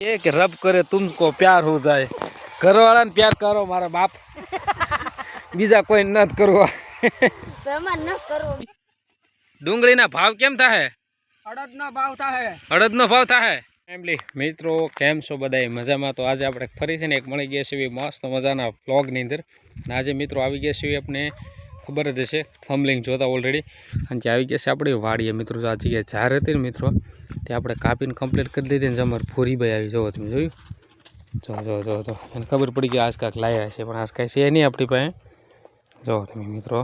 એક રબ કરે તુમકો પ્યાર હો જાય. ઘરવાળાને પ્યાર કરો મારા બાપ. બીજા કોઈ ન કરવા. ડુંગળીના ભાવ કેમ થાય હળદનો ભાવ થાય હળદનો ભાવ થાય ફેમિલી મિત્રો કેમ છો બધા મજામાં? તો આજે આપણે ફરીથી ને એક મળી ગયા છે એવી મસ્ત મજાના વ્લોગની અંદર. અને આજે મિત્રો આવી ગયા છે આપણે ખબર જ હશે થમલિંગ જોતા ઓલરેડી અને જે આવી ગયા છે આપણે વાડીએ મિત્રો આજે જગ્યાએ જાહેર હતી ને મિત્રો તે આપણે કાપીને કમ્પ્લીટ કરી દીધી ને અમારે ભાઈ આવી જવો તમે જોયું? જો જો જો જો. એને ખબર પડી કે આજ કાંઈક લાવ્યા છે પણ આજ કાંઈ છે નહીં આપણી પાસે. જો તમે મિત્રો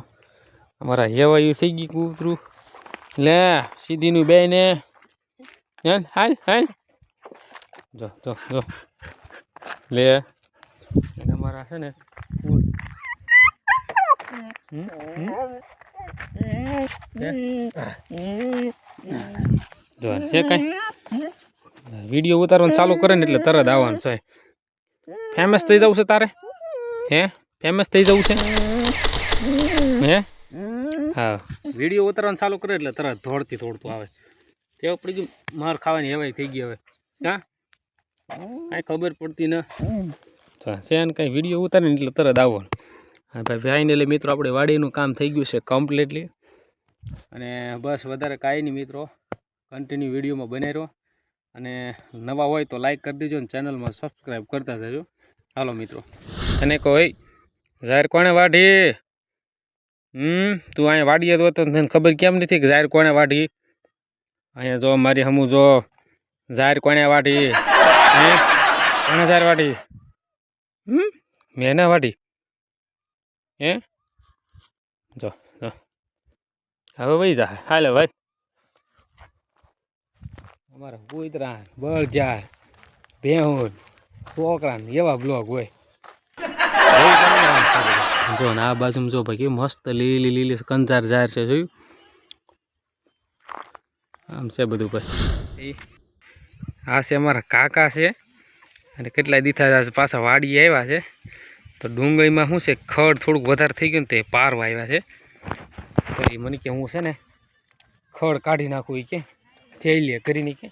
અમારા હેવાયું થઈ ગયું કૂતરું. લે સીધીનું બે ને. હાલ હાલ હાલ. જો જો જો. લે. એને અમારા છે ને ફૂલ. હમ, હમ. જો છે કાંઈ? વીડિયો ઉતારવાનું ચાલુ કરે ને એટલે તરત આવવાનું છે. ફેમસ થઈ જવું છે તારે? હે? ફેમસ થઈ જવું છે? હે? હા. વીડિયો ઉતારવાનું ચાલુ કરે એટલે તરત ધોળતી ધોળતું આવે. તે પડી ગયું માર ખાવાની હેવાય થઈ ગઈ હવે. હા? કાંઈ ખબર પડતી ન. છે ને કાંઈ વીડિયો ઉતારે એટલે તરત આવવાનું. હા ભાઈ ફાઇનલી મિત્રો, આપણે વાડીનું કામ થઈ ગયું છે કમ્પ્લીટલી અને બસ વધારે કાંઈ નહીં મિત્રો. કન્ટિન્યુ વિડીયોમાં બને રહો અને નવા હોય તો લાઇક કરી દેજો અને ચેનલમાં સબસ્ક્રાઈબ કરતા જજો હાલો મિત્રો. અને કોઈ જાહેર કોણે વાઢી? હમ, તું અહીંયા વાડીએ તો તને ખબર કેમ નથી કે જાહેર કોણે વાઢી? અહીંયા જો મારી હમું જો જાહેર કોણે વાઢી? હે? કોણે જાહેર વાઢી? હમ, મેં ના વાઢી. હે? જો જો. હવે વહી જા. હાલે ભાઈ અમારા કૂતરા બળજાર ભેહુન છોકરા એવા બ્લોગ હોય. જો ને આ બાજુમાં જો ભાઈ કેવી મસ્ત લીલી લીલી કંજાર જાહેર છે, જોયું? આમ છે બધું ભાઈ. આ છે અમારા કાકા છે. અને કેટલાય દીથા પાછા વાડી આવ્યા છે. તો ડુંગળીમાં શું છે, ખડ થોડુંક વધારે થઈ ગયું ને તે પારવા આવ્યા છે. એ મને કે હું છે ને, ખડ કાઢી નાખું એ કે. થેલીએ કરીને કે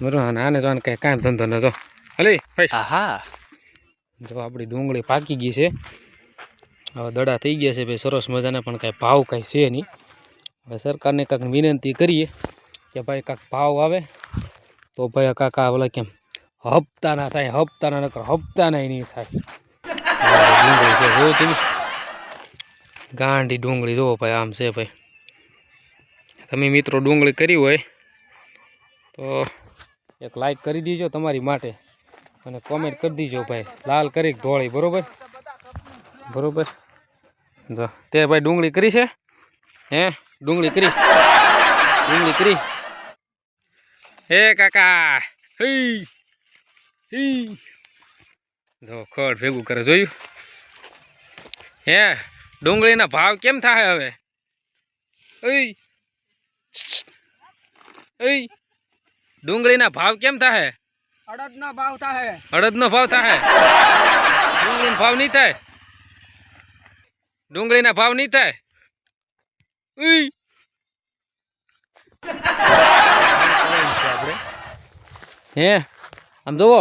બરોબર આને જો કાંઈ કાંઈ ધંધો ન જો. હલે આહા. જો આપણી ડુંગળી પાકી ગઈ છે. હવે દડા થઈ ગયા છે ભાઈ. સરસ મજાના પણ કાંઈ ભાવ કાંઈ છે નહીં. હવે સરકારને કાંઈક વિનંતી કરીએ કે ભાઈ કાંઈક ભાવ આવે. તો ભાઈ કાકા ઓલા કેમ હપ્તાના થાય હપ્તાના નકર હપ્તાના નહીં થાય. જો તમે. ગાંડી ડુંગળી જુઓ ભાઈ આમ છે ભાઈ. તમે મિત્રો ડુંગળી કરી હોય તો એક લાઈક કરી દીજો તમારી માટે અને કોમેન્ટ કરી દીજો ભાઈ. લાલ કરી ધોળી, બરોબર? બરોબર? જો, તે ભાઈ ડુંગળી કરી છે. હે, ડુંગળી કરી. ડુંગળી કરી. હે, કાકા. હઈ હઈ જો, ખડ ભેગું કરે, જોયું? હે, ડુંગળીના ભાવ કેમ થાય હવે? ઓય ઓય ડુંગળીના ભાવ કેમ થાય અડદનો ભાવ થાય અડદનો ભાવ થાય ડુંગળીનો ભાવ નહીં થાય? ડુંગળીના ભાવ નહીં થાય. હે આમ જોવો.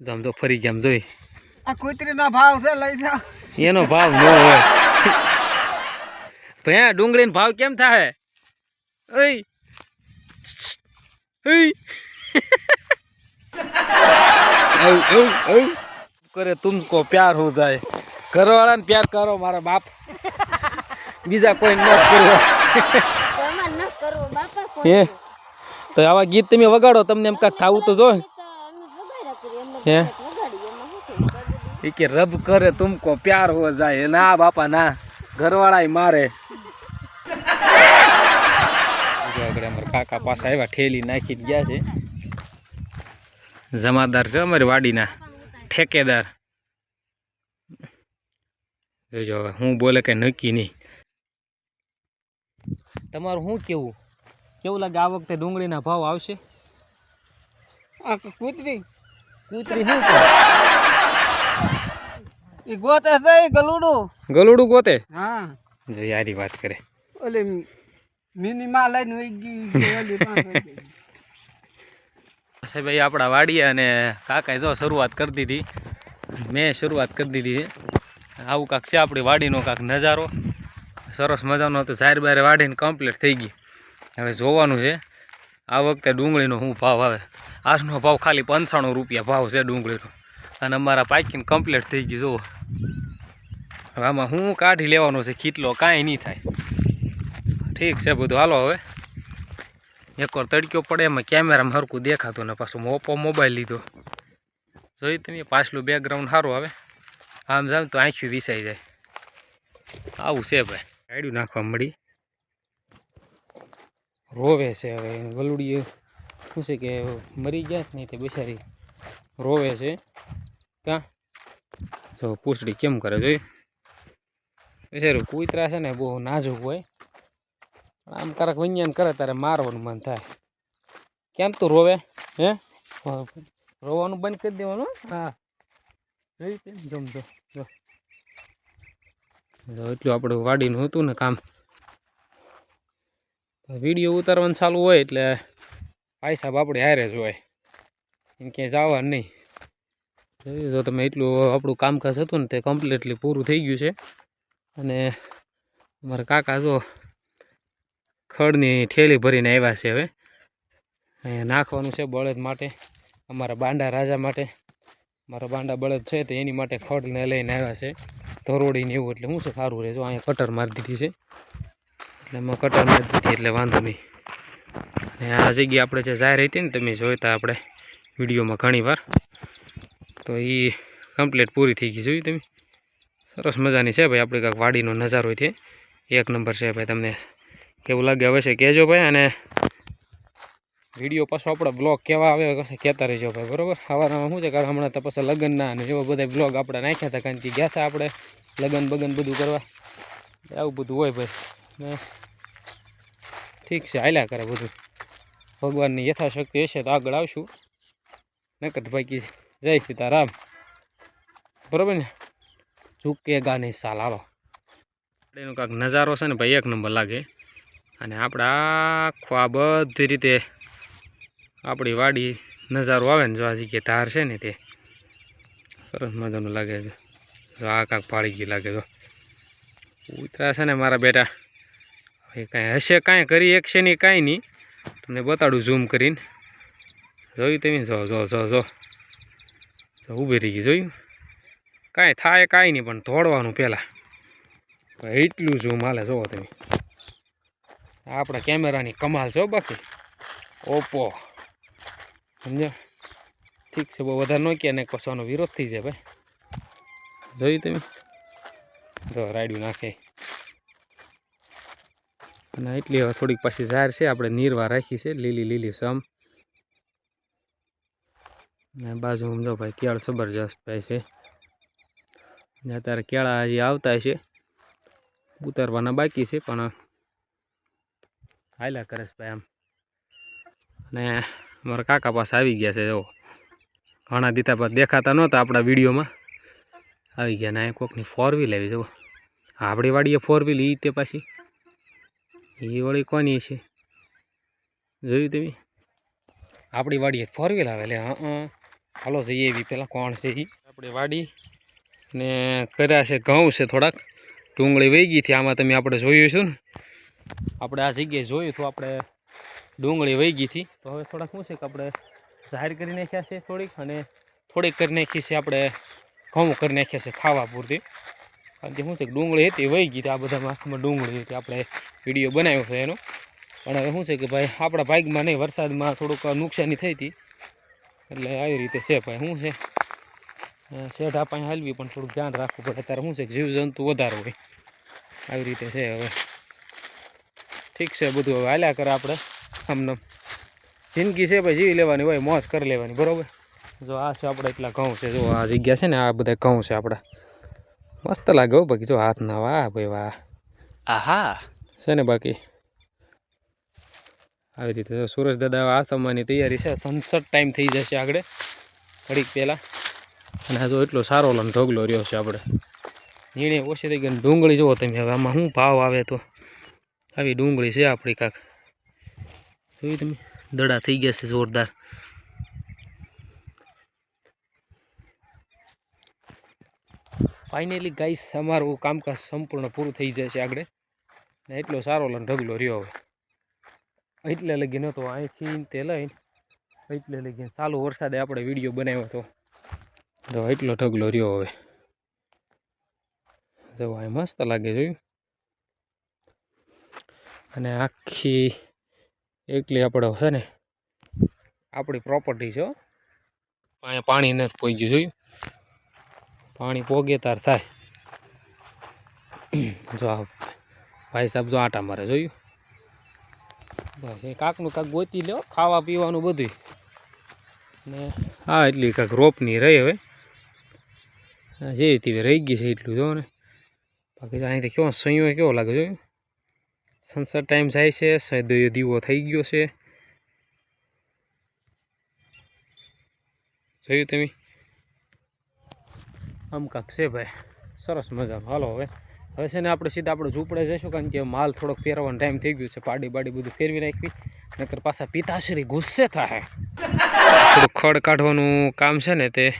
આમ તો ફરી ગયા આમ જોઈ. આ કૂતરીનો ભાવ છે લઈ જાઓ. એનો ભાવ ન હોય. હે ડુંગળીનો ભાવ કેમ થાય ઓય કરે તુમકો પ્યાર હો જાય. ઘરવાળાને પ્યાર કરો મારા બાપ. બીજા કોઈ ન કોઈ હે? તો આવા ગીત તમે વગાડો તમને એમ કાંઈક થાવું તો જો. હે? એ કે રબ કરે તુમકો પ્યાર હો જાય. ના બાપા ના. ઘરવાળા મારે. કાકા પાસે આવ્યા ઠેલી નાખી ગયા છે. જમાદાર છે અમારી વાડીના ઠેકેદાર. જોજો હવે હું બોલે કઈ નક્કી નહીં. તમારું શું કેવું? કેવું લાગે આ વખતે ડુંગળીના ભાવ આવશે? કૂતરી? કૂતરી શું એ ગોતે છે ગલુડું. ગલુડું ગોતે? હા. જો યારી વાત કરે. ઓલી મિની લઈને વહી ગઈ ઓલી પાસે વહી ગઈ. ભાઈ આપણા વાડીએ અને કાકાએ જો શરૂઆત કરી દીધી. મેં શરૂઆત કરી દીધી આવું કાંક છે આપણી વાડીનો કાંક નજારો. સરસ મજાનો તો ચાર બારે વાડીને કમ્પ્લીટ થઈ ગઈ. હવે જોવાનું છે. આ વખતે ડુંગળીનો શું ભાવ આવે? આજનો ભાવ ખાલી પંચાણું રૂપિયા ભાવ છે ડુંગળીનો. અને અમારા પાકીને કમ્પ્લીટ થઈ ગઈ, જુઓ. હવે આમાં હું કાઢી લેવાનો છે ખીટલો કાંઈ નહીં થાય. ઠીક છે બધું. હાલો હવે. એકવાર તડક્યો પડે એમાં કેમેરામાં હરકું દેખાતું ને પાછું ઓપ્પો મોબાઈલ લીધો. જોઈ તમે? પાછલું બેકગ્રાઉન્ડ સારું આવે. આમ જાવ તો આંખ્યું વિસાઈ જાય. આવું છે ભાઈ. ગાડ્યું નાખવા મળી. રોવે છે હવે. ગલુડી શું છે કે મરી ગયા જ નહીં તે બિચારી રોવે છે. ક્યાં જો પૂછડી કેમ કરે જોઈ બિચારું કૂતરા છે ને બહુ નાજુક હોય. આમ કારક વૈયાન કરે તારે મારવાનું મન થાય. કેમ તું રોવે? હે? રોવાનું બંધ કરી દેવાનું હા. જમજો જો જો એટલું આપણું વાડીનું હતું ને કામ. વીડિયો ઉતારવાનું ચાલુ હોય એટલે ભાઈ સાહેબ આપણે હારે જ હોય. એમ ક્યાંય જવાનું નહીં. જોયું તો તમે એટલું આપણું કામકાજ હતું ને તે કમ્પ્લીટલી પૂરું થઈ ગયું છે. અને અમારા કાકા જો ખડની ઠેલી ભરીને આવ્યા છે હવે. નાખવાનું છે બળદ માટે, અમારા બાંડા રાજા માટે. મારા બાંડા બળદ છે તો એની માટે ખડને લઈને આવ્યા છે. ધરોડીને એવું એટલે શું છે સારું રહે જો અહીંયા કટર મારી દીધી છે. એટલે એમાં કટર મારી દીધી એટલે વાંધો નહીં. અને આ જગ્યા આપણે જે જાહેર હતી ને તમે જોઈતા આપણે વિડીયોમાં ઘણીવાર તો એ કમ્પ્લીટ પૂરી થઈ ગઈ જોયું તમે? સરસ મજાની છે ભાઈ, આપણે કાંઈક વાડીનો નજારો છે. એક નંબર છે ભાઈ, તમને કેવું લાગે હવે છે કહેજો ભાઈ અને વીડિયો પાછો આપણો બ્લોગ કેવા આવે કશે કહેતા રહેજો ભાઈ, બરાબર? સવારમાં શું છે કારણ હમણાં તો પછી લગ્નના અને એવા બધા બ્લોગ આપણે નાખ્યા હતા કારણ કે ગયા હતા આપણે લગ્ન બગન બધું કરવા. આવું બધું હોય ભાઈ. ઠીક છે, હાલ્યા કરે બધું. ભગવાનની યથાશક્તિ હશે તો આગળ આવશું. નકટ ભાઈ જય સીતારામ. બરાબર ને? ઝૂકેગા નહીં સાલ, હાલો. એનો કાંક નજારો છે ને ભાઈ, એક નંબર લાગે. અને આપણે આખો આ બધી રીતે આપણી વાડી નજારો આવે ને જો આ જગ્યાએ ધાર છે ને તે. સરસ મજાનું લાગે છે. જો આ કાંક પાળી ગઈ લાગે તો ઉતરા છે ને મારા બેટા. હવે કાંઈ હશે કાંઈ કરી એકશે નહીં, કાંઈ નહીં. તમને બતાડું ઝૂમ કરીને. જોયું તમે જો જો જો જો. જો ઊભી રહી ગઈ, જોયું? કાંઈ થાય, કાંઈ નહીં, પણ ધોડવાનું પહેલાં. એટલું ઝૂમ હાલે જોવો તમે. આપણા કેમેરાની કમાલ છે બાકી. ઓપ્પો સમજો ઠીક છે, બહુ વધારે ન કહે ને કશોનો વિરોધ થઈ જાય ભાઈ. જોયું તમે? જો રાડ્યું નાખે. અને એટલી હવે થોડીક પાછી ઝાર છે, આપણે નીરવા રાખી છે, લીલી લીલી સમ. ને બાજુ સમજો ભાઈ, કેળ જબરજસ્ત ભાઈ છે. ને અત્યારે કેળા હજી આવતા છે. ઉતારવાના બાકી છે, પણ હાલ્યા કરે છે ભાઈ આમ. અને મારા કાકા પાસે આવી ગયા છે, જો. ઘણા દીધા પાસે દેખાતા નહોતા આપણા વિડીયોમાં. આવી ગયા ને કોકની ફોર વ્હીલ આવી જુઓ આપણી વાડીએ ફોર વ્હીલ એ તે પાછી. એ વળી કોની છે? જોયું તમે? આપણી વાડીએ ફોર વ્હીલ આવે એટલે હા હાલો, જઈએ એવી પહેલાં કોણ છે એ આપણી વાડી. ને કર્યા છે, ઘઉં છે થોડાક. ડુંગળી વહી ગઈ હતી આમાં તમે આપણે જોયું છું ને. આપણે આ જગ્યાએ જોયું હતું આપણે ડુંગળી વહી ગઈ હતી. તો હવે થોડાક શું છે કે આપણે જાહેર કરી નાખ્યા છે થોડીક અને થોડીક કરી નાખી છે આપણે ઘઉં કરી નાખ્યા છે ખાવા પૂરતી. કારણ કે શું છે કે ડુંગળી હતી, વહી ગઈ હતી આ બધા માસમાં ડુંગળી હતી. આપણે વીડિયો બનાવ્યો છે એનો. પણ હવે શું છે કે ભાઈ, આપણા ભાગમાં નહીં, વરસાદમાં થોડુંક નુકસાની થઈ હતી. એટલે આવી રીતે છે ભાઈ, શું છે? શેઢ આપણે હાલવી, પણ થોડુંક ધ્યાન રાખવું પડે. ત્યારે શું છે કે જીવજંતુ વધારે હોય. આવી રીતે છે હવે. ઠીક છે બધું હવે હાલ્યા કરે આપણે. આમને જિંદગી છે ભાઈ જીવી લેવાની હોય મોજ કરી લેવાની બરાબર? જો આ છે આપણે એટલા ઘઉં છે જો આ જગ્યા છે ને આ બધા ઘઉં છે આપણા. મસ્ત લાગે હો બાકી જો હાથ ના વાહ ભાઈ વાહ. આહા. છે ને બાકી? આવી રીતે સુરેશ દાદા આસમવાની તૈયારી છે સનસેટ ટાઈમ થઈ જશે આગળ. ઘડીક પહેલાં. અને આ જો એટલો સારો લન ઢોગલો રહ્યો છે આપણે. નીણે ઓછી થઈ ગઈ ડુંગળી જુઓ તમે હવે આમાં શું ભાવ આવે તો. આવી ડુંગળી છે આપણી કાંક. જોયું તમે? દડા થઈ ગયા છે જોરદાર. ફાઇનલી ગાઈસ અમારું કામકાજ સંપૂર્ણ પૂરું થઈ જશે આગળ. ને એટલો સારો લઈને ઢગલો રહ્યો હવે. એટલે લગી નહોતો અહીંથી તે લઈને, એટલે લગીને ચાલુ વરસાદે આપણે વીડિયો બનાવ્યો હતો તો એટલો ઢગલો રહ્યો હવે. જો અહીં મસ્ત લાગે જોયું. અને આખી એકલી આપણે છે ને, આપણી પ્રોપર્ટી છે. અહીંયા પાણી નથી પહોંચ્યું જોયું? પાણી પોગે તાર થાય. જો ભાઈ સાહેબ જો આટા મારે, જોયું? બસ, એ કાકનું કાક ગોતી લ્યો, ખાવા પીવાનું બધું ને હા એટલી કાંક રોપની રહી હવે. જે હતી રહી ગઈ છે, એટલું જો ને. બાકી અહીંથી કેવો સંયો કેવો લાગે, જોયું? સનસેટ ટાઈમ જાય છે સાહેબ દીવો થઈ ગયો છે. જોયું તમે? આમ કાંક છે ભાઈ. સરસ મજાનું હાલો હવે. હવે છે ને આપણે સીધા આપણે ઝૂંપડે જઈશું, કારણ કે માલ થોડોક ફેરવાનો ટાઈમ થઈ ગયો છે. પાડી બાડી બધું ફેરવી નાખવી. નકર પાછા પિતાશ્રી ગુસ્સે થાય. થોડું ખડ કાઢવાનું કામ છે ને તે.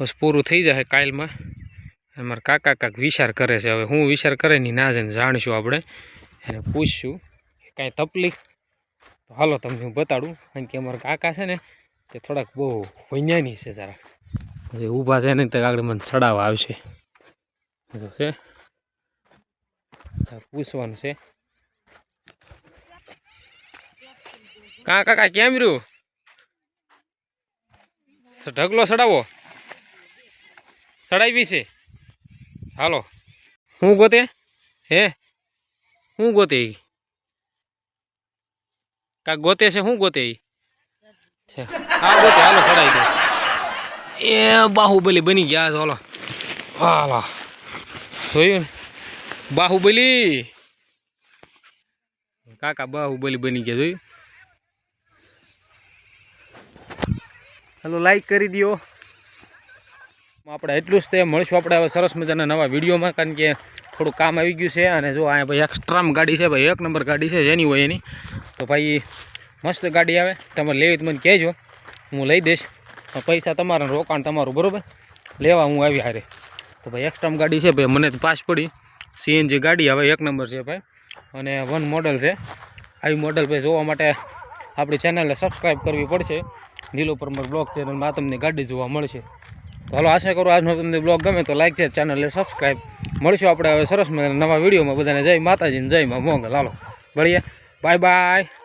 બસ પૂરું થઈ જશે કાયલમાં અમારા મારા કાકા કાંક વિચાર કરે છે. હવે હું વિચાર કરે ની ના જઈને જાણીશું આપણે. એને પૂછશું કાંઈ તકલીફ? તો હાલો તમને હું બતાડું. કારણ કે અમારા કાકા છે ને, તે થોડાક બહુ વૈજ્ઞાનિક છે જરા. ઊભા છે ને, તે આગળ મને સડાવવા આવશે. પૂછવાનું છે. કા કાકા કેમ રહ્યું? ઢગલો સડાવો. સડાવી છે. હાલો. હું ગોતે? હે? હું ગોતે કા ગોતે છે શું ગોતે હાલો એ બાહુબલી બની ગયા હાલો. હાલો. જોયું બાહુબલી. કાકા બાહુબલી બની ગયા, જોયું? હાલો લાઈક કરી દો આપણે એટલું જ તે મળશું આપણે હવે સરસ મજાના નવા વિડીયોમાં, કારણ કે થોડું કામ આવી ગયું છે અને જો આ ભાઈ એક્સ્ટ્રામ ગાડી છે ભાઈ, એક નંબર ગાડી છે, જેની હોય એની. તો ભાઈ, મસ્ત ગાડી આવે. તમે લેવી તો મને કહેજો. હું લઈ દઈશ. પૈસા તમારા રોકાણ તમારું, બરાબર? લેવા હું આવી હારે. તો ભાઈ એક્સ્ટ્રામ ગાડી છે ભાઈ, મને તો પાસ પડી. સીએનજી ગાડી આવે, એક નંબર છે ભાઈ. અને વન મોડલ છે. આવી મોડલ ભાઈ જોવા માટે આપણી ચેનલને સબસ્ક્રાઈબ કરવી પડશે. નીલો પરમર બ્લોગ ચેનલમાં તમને ગાડી જોવા મળશે. તો હાલો, આશા કરું આજનો તમને બ્લોગ ગમે તો લાઈક છે ચેનલને સબસ્ક્રાઈબ મળશું આપણે હવે સરસ મજાના નવા વિડીયોમાં. બધાને જય માતાજીને જય મા મોંગલ હાલો, મળીએ. Bye bye